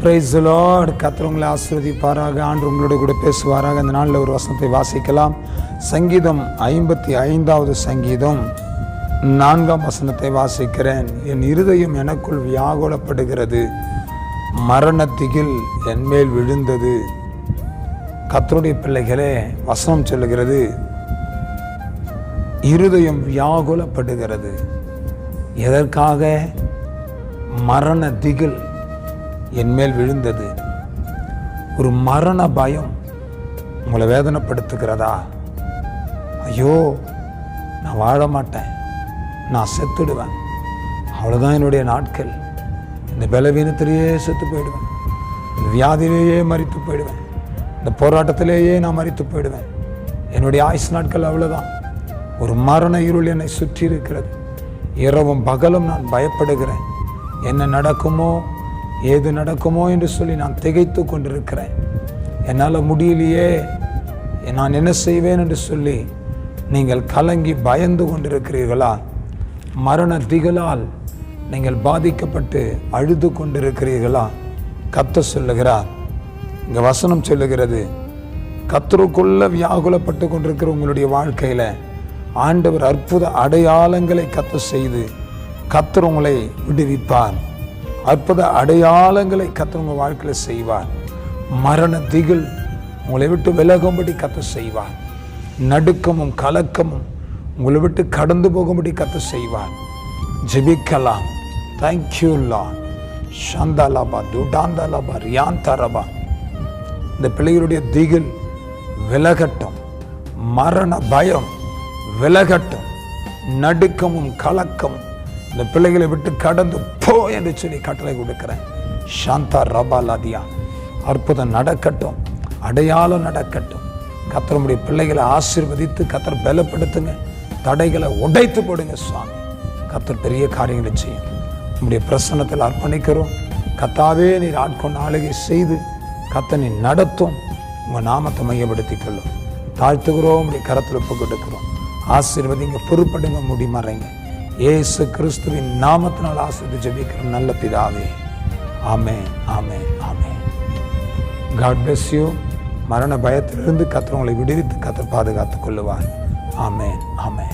Price Lord கர்த்தர் உங்களை ஆண்டு உங்களோட கூட பேசுவாராக. இந்த நாளில் ஒரு வசனத்தை வாசிக்கலாம். சங்கீதம் ஐம்பத்தி ஐந்தாவது சங்கீதம். நான்காம் வசனத்தை வாசிக்கிறேன். என் இருதயம் எனக்குள் வியாகுலப்படுகிறது. மரணத்திகில் என் மேல் விழுந்தது. கத்தருடைய பிள்ளைகளே வசனம் சொல்லுகிறது. இருதயம் வியாகுலப்படுகிறது. எதற்காக? மரண திகில் என்மேல் விழுந்தது. ஒரு மரண பயம் உங்களை வேதனைப்படுத்துகிறதா? ஐயோ நான் வாழ மாட்டேன் நான் செத்துடுவேன். அவ்வளோதான் என்னுடைய நாட்கள். இந்த பலவீனத்திலேயே செத்து போயிடுவேன். இந்த வியாதியிலேயே மறித்து போயிடுவேன். இந்த போராட்டத்திலேயே நான் மறித்து போயிடுவேன். என்னுடைய ஆயுஸ் நாட்கள் அவ்வளோதான் ஒரு மரண இருள் என்னை சுற்றி இருக்கிறது இரவும் பகலும் நான் பயப்படுகிறேன். என்ன நடக்குமோ ஏது நடக்குமோ என்று சொல்லி நான் திகைத்து கொண்டிருக்கிறேன். என்னால் முடியலையே. நான் என்ன செய்வேன் என்று சொல்லி நீங்கள் கலங்கி பயந்து கொண்டிருக்கிறீர்களா? மரண திகழால் நீங்கள் பாதிக்கப்பட்டு அழுது கொண்டிருக்கிறீர்களா? கத்த சொல்லுகிறார். இங்கே வசனம் சொல்லுகிறது கத்தருக்குள்ள வியாகுலப்பட்டு கொண்டிருக்கிற உங்களுடைய வாழ்க்கையில் ஆண்டவர் அற்புத அடையாளங்களை கத்த செய்து கத்தர் உங்களை விடுவிப்பார். அற்புத அடையாளங்களை கத்தர் உங்கள் வாழ்க்கையில் செய்வார். மரண திகில் உங்களை விட்டு விலகும்படி கத்த செய்வார். நடுக்கமும் கலக்கமும் உங்களை விட்டு கடந்து போகும்படி கத்த செய்வார். ஜெபிக்கலாம். தேங்க்யூல்லா லா துடாந்தாலாபா துடாந்தாலாபா ரியாந்தாரபா. இந்த பிள்ளைகளுடைய திகில் விலகட்டும். மரண பயம் விலகட்டும். நடுக்கமும் கலக்கமும் இந்த பிள்ளைகளை விட்டு கடந்து போ என்று சொல்லி கட்டளை கொடுக்கிறேன். சாந்தா ரபாலாதியா அற்புதம் நடக்கட்டும் அடையாளம் நடக்கட்டும். கத்தருடைய பிள்ளைகளை ஆசீர்வதித்து கத்தர் பலப்படுத்துங்க தடைகளை உடைத்து போடுங்க சுவாமி. கத்தர் பெரிய காரியங்களை செய்யும். நம்முடைய பிரசன்னத்தில் அர்ப்பணிக்கிறோம். கத்தாவே நீர் ஆட்கொண்ட ஆளுகை செய்து கத்தனை நடத்தும். உங்கள் நாமத்தை மையப்படுத்திக் கொள்ளும். தாழ்த்துகிறோம் உடைய கரத்தில் ஒப்பு கொடுக்கிறோம். ஆசீர்வதிங்க பொறுப்படுங்க முடிமறைங்க. ஏசு கிறிஸ்துவின் நாமத்தினால் ஆசிரித்து ஜெபிக்கிற நல்ல பிதாவே. ஆமே ஆமே ஆமே காட் பிளஸ் யூ மரண பயத்திலிருந்து கத்திரவங்களை விடுவித்து கத்த பாதுகாத்துக் கொள்ளுவார். ஆமே ஆமே